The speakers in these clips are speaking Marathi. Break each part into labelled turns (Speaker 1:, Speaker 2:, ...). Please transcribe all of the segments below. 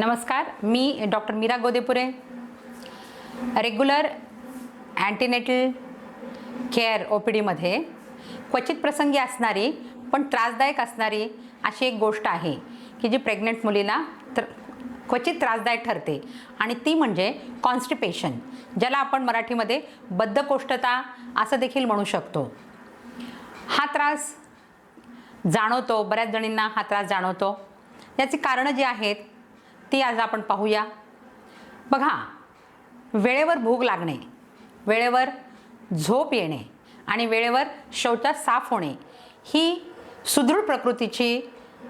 Speaker 1: नमस्कार मी doctor Meera Godepure. Regular antenatal care O P डीमध्ये क्वचित प्रसंगी असणारी पण त्रासदायक असणारी अशी एक गोष्ट आहे की जी प्रेग्नंट मुलीला तर क्वचित त्रासदायक ठरते. आणि ती म्हणजे कॉन्स्टिपेशन ज्याला आपण मराठीमध्ये बद्धकोष्ठता असं देखील म्हणू शकतो. हा त्रास जाणवतो बऱ्याच जणींना हा त्रास जाणवतो. याची कारणं जी आहेत ती आज आपण पाहूया. बघा वेळेवर भूक लागणे वेळेवर झोप येणे आणि वेळेवर शौचास साफ होणे ही सुदृढ प्रकृतीची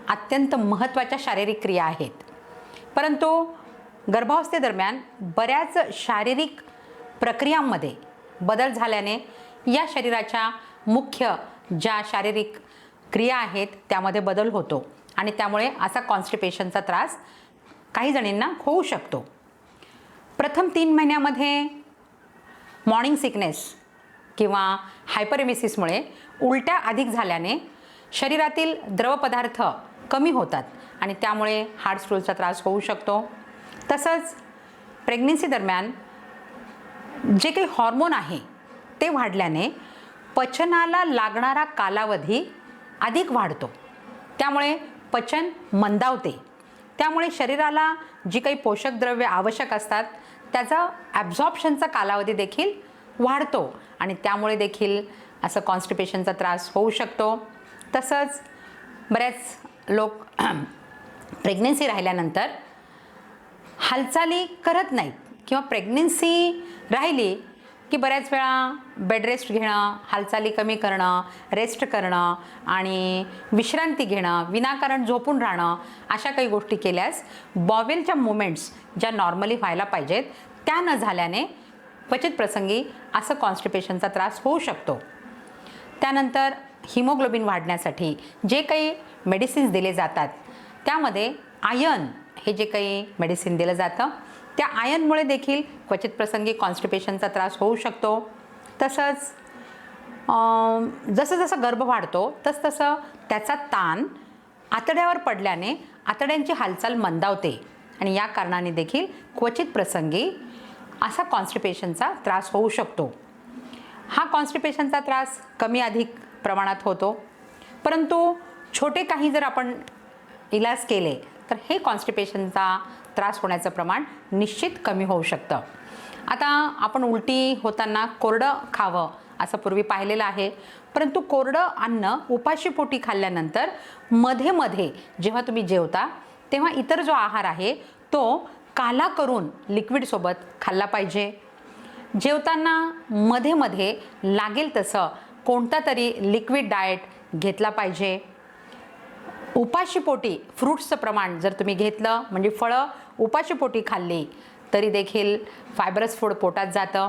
Speaker 1: अत्यंत महत्त्वाच्या शारीरिक क्रिया आहेत. परंतु गर्भावस्थेदरम्यान बऱ्याच शारीरिक प्रक्रियांमध्ये बदल झाल्याने या शरीराच्या मुख्य ज्या शारीरिक क्रिया आहेत त्यामध्ये बदल होतो आणि त्यामुळे असा कॉन्स्टिपेशनचा त्रास काही जणींना होऊ शकतो. प्रथम तीन महिन्यामध्ये मॉर्निंग सिकनेस किंवा हायपरमिसिसमुळे उलट्या अधिक झाल्याने शरीरातील द्रवपदार्थ कमी होतात आणि त्यामुळे हार्ट स्ट्रोलचा त्रास होऊ शकतो. तसंच प्रेग्नेन्सी दरम्यान जे काही हॉर्मोन आहे ते वाढल्याने पचनाला लागणारा कालावधी अधिक वाढतो. त्यामुळे पचन मंदावते. त्यामुळे शरीराला जी काही पोषक द्रव्य आवश्यक असतात त्याचा ॲब्झॉर्प्शनचा कालावधी देखील वाढतो. आणि त्यामुळे देखील असं कॉन्स्टिपेशनचा त्रास होऊ शकतो. तसंच बऱ्याच लोक प्रेग्नेन्सी राहिल्यानंतर हालचाली करत नाहीत. किंवा प्रेग्नेन्सी राहिली की बऱ्याच वेळा बेड रेस्ट घेणं हालचाली कमी करणं रेस्ट करणं आणि विश्रांती घेणं विनाकारण झोपून राहणं अशा काही गोष्टी केल्यास बॉवेलच्या मुमेंट्स ज्या नॉर्मली व्हायला पाहिजेत त्या न झाल्याने क्वचित प्रसंगी असं कॉन्स्टिपेशनचा त्रास होऊ शकतो. त्यानंतर हिमोग्लोबिन वाढण्यासाठी जे काही मेडिसिन्स दिले जातात त्यामध्ये आयर्न हे जे काही मेडिसिन दिलं जातं त्या आयनमुळे देखील क्वचित प्रसंगी कॉन्स्टिपेशनचा त्रास होऊ शकतो. तसंच जसं जसं गर्भ वाढतो तसतसं त्याचा ताण आतड्यावर पडल्याने आतड्यांची हालचाल मंदावते. आणि या कारणाने देखील क्वचित प्रसंगी असा कॉन्स्टिपेशनचा त्रास होऊ शकतो. हा कॉन्स्टिपेशनचा त्रास कमी अधिक प्रमाणात होतो. परंतु छोटे काही जर आपण इलाज केले तर हे कॉन्स्टिपेशनचा त्रास होण्याचं प्रमाण निश्चित कमी होऊ शकतं. आता आपण उलटी होताना कोरडं खावं असं पूर्वी पाहिलेलं आहे. परंतु कोरडं अन्न उपाशीपोटी खाल्ल्यानंतरमध्ये मध्ये जेव्हा तुम्ही जेवता तेव्हा इतर जो आहार आहे तो काला करून लिक्विडसोबत खाल्ला पाहिजे. जेवताना मध्ये मध्ये लागेल तसं कोणता तरी लिक्विड डाएट घेतला पाहिजे. उपाशीपोटी फ्रूट्सचं प्रमाण जर तुम्ही घेतलं म्हणजे फळं उपाशीपोटी खाल्ली तरी देखील फायबरस फूड पोटात जातं.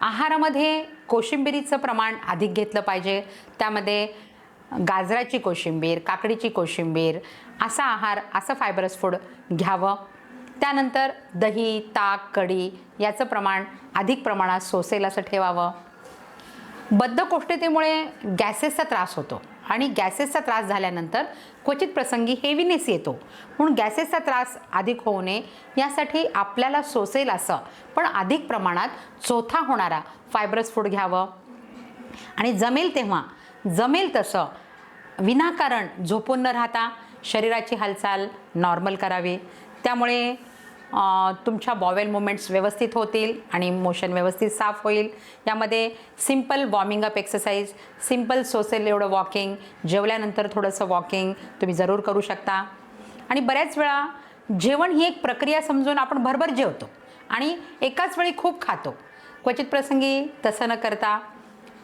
Speaker 1: आहारामध्ये कोशिंबिरीचं प्रमाण अधिक घेतलं पाहिजे. त्यामध्ये गाजराची कोशिंबीर काकडीची कोशिंबीर असा आहार असं फायबरस फूड घ्यावं. त्यानंतर दही ताक कढी याचं प्रमाण अधिक प्रमाणात सोसेल असं ठेवावं. बद्धकोष्ठतेमुळे गॅसेसचा त्रास होतो. आणि गॅसेसचा त्रास झाल्यानंतर क्वचित प्रसंगी हेवीनेस येतो. म्हणून गॅसेसचा त्रास अधिक होऊ नये यासाठी आपल्याला सोसेल असं पण अधिक प्रमाणात चोथा होणारा फायब्रस फूड घ्यावं. आणि जमेल तेव्हा जमेल तसं विनाकारण झोपून न राहता शरीराची हालचाल नॉर्मल करावी. त्यामुळे तुमच्या बॉवेल मुवमेंट्स व्यवस्थित होतील आणि मोशन व्यवस्थित साफ होईल. यामध्ये simple warming up exercise simple सोसेल एवढं वॉकिंग जेवल्यानंतर थोडंसं वॉकिंग तुम्ही जरूर करू शकता. आणि बऱ्याच वेळा जेवण ही एक प्रक्रिया समजून आपण भरभर जेवतो आणि एकाच वेळी खूप खातो. क्वचित प्रसंगी तसं न करता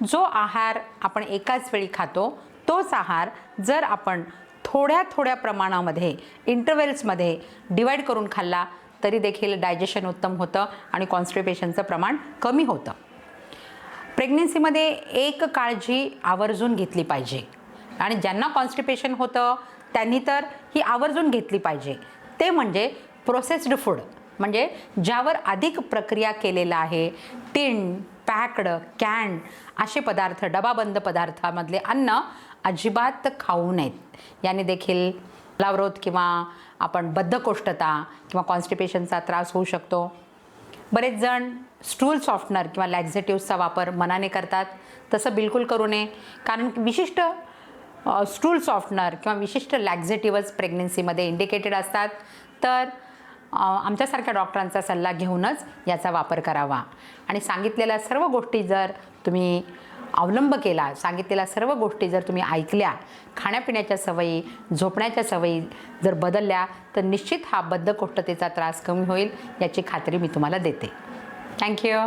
Speaker 1: जो आहार आपण एकाच वेळी खातो तोच आहार जर आपण थोड्या थोड्या प्रमाणामध्ये इंटरवेल्समध्ये डिवाईड करून खाल्ला तरी देखील डायजेशन उत्तम होतं आणि कॉन्स्टिपेशनचं प्रमाण कमी होतं. प्रेग्नेन्सीमध्ये एक काळजी आवर्जून घेतली पाहिजे. आणि ज्यांना कॉन्स्टिपेशन होतं त्यांनी तर ही आवर्जून घेतली पाहिजे. ते म्हणजे प्रोसेस्ड फूड म्हणजे ज्यावर अधिक प्रक्रिया केलेला आहे टिन पॅक्ड कॅन असे पदार्थ डबाबंद पदार्थामधले अन्न अजिबात खाऊ नयेत. याने देखील लावरोध किंवा आपण बद्धकोष्ठता किंवा कॉन्स्टिपेशनचा त्रास होऊ शकतो. बरेच जण स्टूल सॉफ्टनर किंवा लॅक्झेटिव्हचा वापर मनाने करतात. तसं बिलकुल करू नये. कारण विशिष्ट स्टूल सॉफ्टनर किंवा विशिष्ट लॅक्झेटिव्हज प्रेग्नन्सीमध्ये इंडिकेटेड असतात. तर आमच्यासारख्या डॉक्टरांचा सल्ला घेऊनच याचा वापर करावा. आणि सांगितलेल्या सर्व गोष्टी जर तुम्ही अवलंब केला. सांगितलेल्या सर्व गोष्टी जर तुम्ही ऐकल्या खाण्यापिण्याच्या सवयी झोपण्याच्या सवयी जर बदलल्या तर निश्चित हा बद्धकोष्ठतेचा त्रास कमी होईल याची खात्री मी तुम्हाला देते. थँक्यू